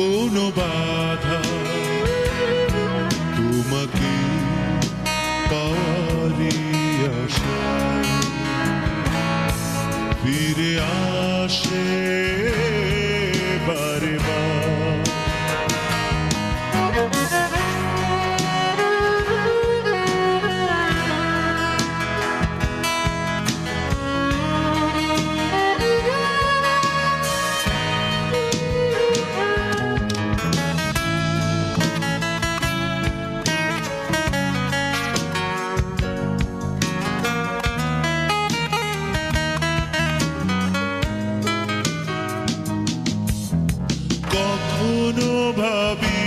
কোনো বাধা তোমাকে পাওয়ারে আশা। ফিরে আসে baby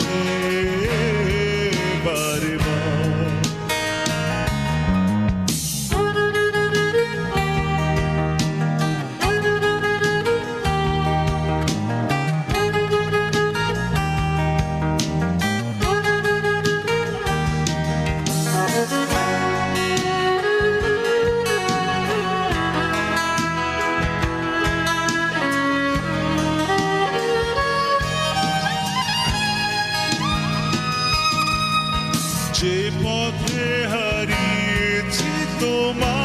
share. go my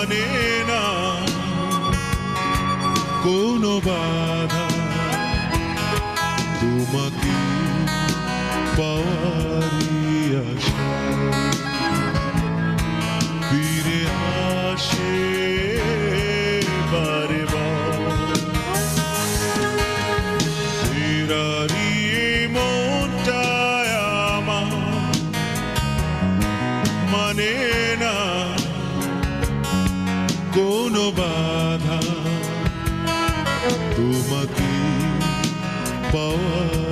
মানে না কোনো বাধা। তোমাকে পাওয়ারি ফিরে আসে মানে না। কোনো বাধা তোমাকে পাওয়া